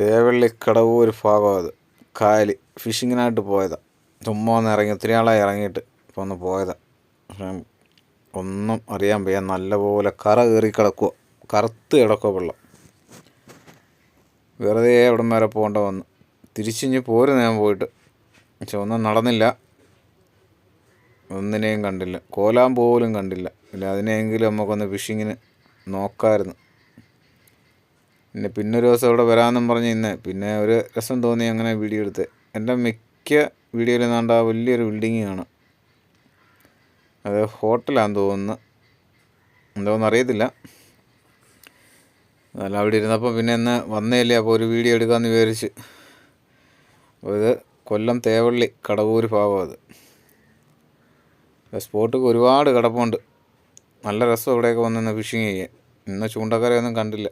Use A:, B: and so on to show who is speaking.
A: തേവള്ളി കടവൂർ ഭാഗം അത്. കായൽ ഫിഷിങ്ങിനായിട്ട് പോയതാണ് ചുമ്മാ ഒന്ന് ഇറങ്ങി ഒത്തിരി ആളായി ഇറങ്ങിയിട്ട് ഇപ്പോൾ ഒന്ന് പോയതാണ് പക്ഷേ ഒന്നും അറിയാൻ വയ്യ. നല്ലപോലെ കറ കയറി കിടക്കുക കറുത്ത് കിടക്കുക വെള്ളം. വെറുതെ എവിടം വരെ പോകേണ്ട വന്ന്. തിരിച്ചിഞ്ഞ് പോരുന്നു ഞാൻ പോയിട്ട്. പക്ഷെ ഒന്നും നടന്നില്ല. ഒന്നിനെയും കണ്ടില്ല. കോലാൻ പോലും കണ്ടില്ല. അല്ല അതിനെയെങ്കിലും നമുക്കൊന്ന് ഫിഷിങ്ങിന് നോക്കാമായിരുന്നു. പിന്നെ പിന്നെ ഒരു ദിവസം ഇവിടെ വരാമെന്നും പറഞ്ഞ് ഇന്ന്. പിന്നെ ഒരു രസം തോന്നി അങ്ങനെ വീഡിയോ എടുത്ത്. എന്റെ മിക്ക വീഡിയോയിലും നാണ്ട ആ വലിയൊരു ബിൽഡിങ് കാണാം. അത് ഹോട്ടലാന്ന് തോന്നുന്നു. എന്തോന്ന് അറിയത്തില്ല. അല്ല അവിടെ ഇരുന്നപ്പോൾ പിന്നെ ഇന്ന് വന്നേലേ അപ്പോൾ ഒരു വീഡിയോ എടുക്കാമെന്ന് വിചാരിച്ച്. അപ്പോൾ ഇത് കൊല്ലം തേവള്ളി കടവൂർ ഭാഗം അത്. സ്പോട്ടൊക്കെ ഒരുപാട് കിടപ്പുണ്ട്. നല്ല രസം ഇവിടെയൊക്കെ വന്ന് ഫിഷിങ് ചെയ്യാൻ. ഇന്ന് ചൂണ്ടക്കരയൊന്നും കണ്ടില്ല.